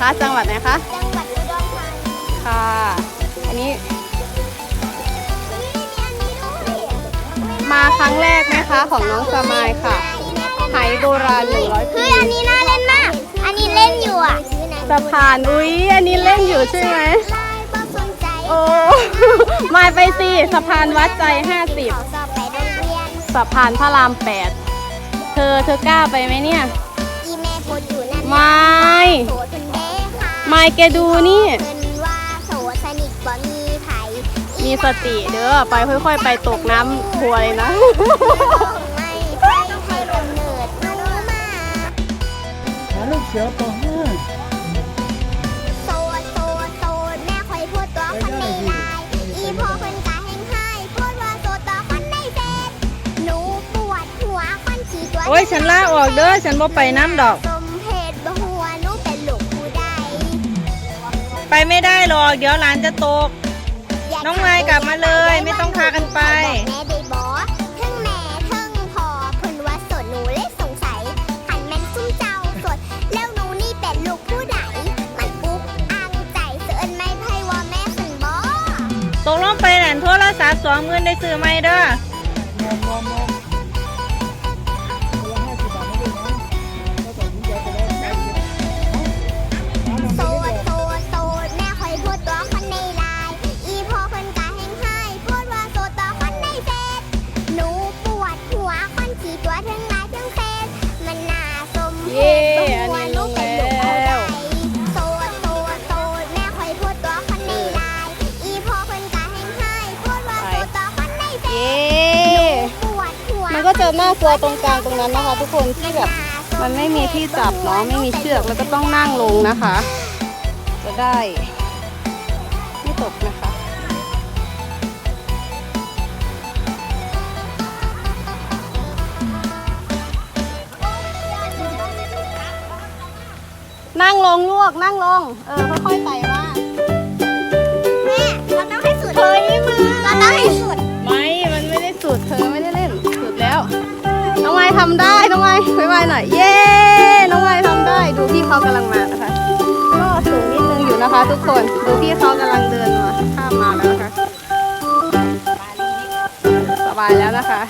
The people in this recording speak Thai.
คะ จังหวัดไหนคะ จังหวัดอุดรธานีค่ะ อันนี้นี่มีอันนี้ด้วยมาครั้งแรกไหมคะของน้องสมายค่ะไหโบราณหนึ่งร้อยคืปีออันนี้น่าเล่นมาก อันนี้เล่นอยู่อะสะพาน อุ๊ยอันนี้เล่นอยู่ใช่ไหมลายบ่สนใจโอ้มาไปสิสะพานวัดใจห้าสิบเขาสอบไปโรงเรียนสะพานพระรามแปดเธอเธอกล้าไปไหมเนี่ย อีแม่พูดอยู่นั่นไม่ โสดเพิ่นเด้ค่ะไม่แกดูนี่เพิ่นว่าโสดสนิทบ่มีไผมีสติเด้อไปค่อย ๆ ไปตกน้ำทัวร์เลยนะ ไม่ใช่ให้กำเนิดรู้มา หาลูกเสือปห้าโสดโสดโสดแม่คอยพูดตัวคนในไลน์อีพ่อเพิ่นกะแห่งให้พูดว่าโสดต่อคนในเฟซหนูปวดหัวคนขี่ตัวโอ้ยฉันลาออกเด้อฉันบ่ไปน้ำดอกสม ไปไม่ได้หรอกเดี๋ยวหลานจะตกอยากน้องไม้กลับมาเลยไม่ต้องพากันไป แม่ได้บอกทั้งแม่ทั้งพ่อเพิ่นว่าโสดหนูเลยสงสัยขันแม่นซุ่มเจ้าโสด แล้วหนูนี่เป็นลูกผู้ใดมันปุ๊กอังใจเสือเอินไม่ไพ่ว่าแม่ขันบ่ตกลงไปนั่นโทรศัพท์สองหมื่นได้ซื้อไหมเด้อ มองมองมอ ย้มันก็จะน่ากลัวตรงกลางตรงนั้นนะคะ ทุกคนที่แบบมันไม่มีที่จับเนาะไม่มีเชือกแล้วก็ต้องนั่งลงนะคะ จะได้ไม่ตกนะคะ นั่งลงลวกนั่งลง เออค่อยๆไต่ ทำได้น้องไม้ไว้ไวหน่อย เย้น้องไม้ทำได้ ดูพี่เขากำลังมานะคะ ก็สูงนิดนึงอยู่นะคะ ทุกคน ดูพี่เขากำลังเดินมาข้ามมาแล้วนะคะ สบายแล้วนะคะ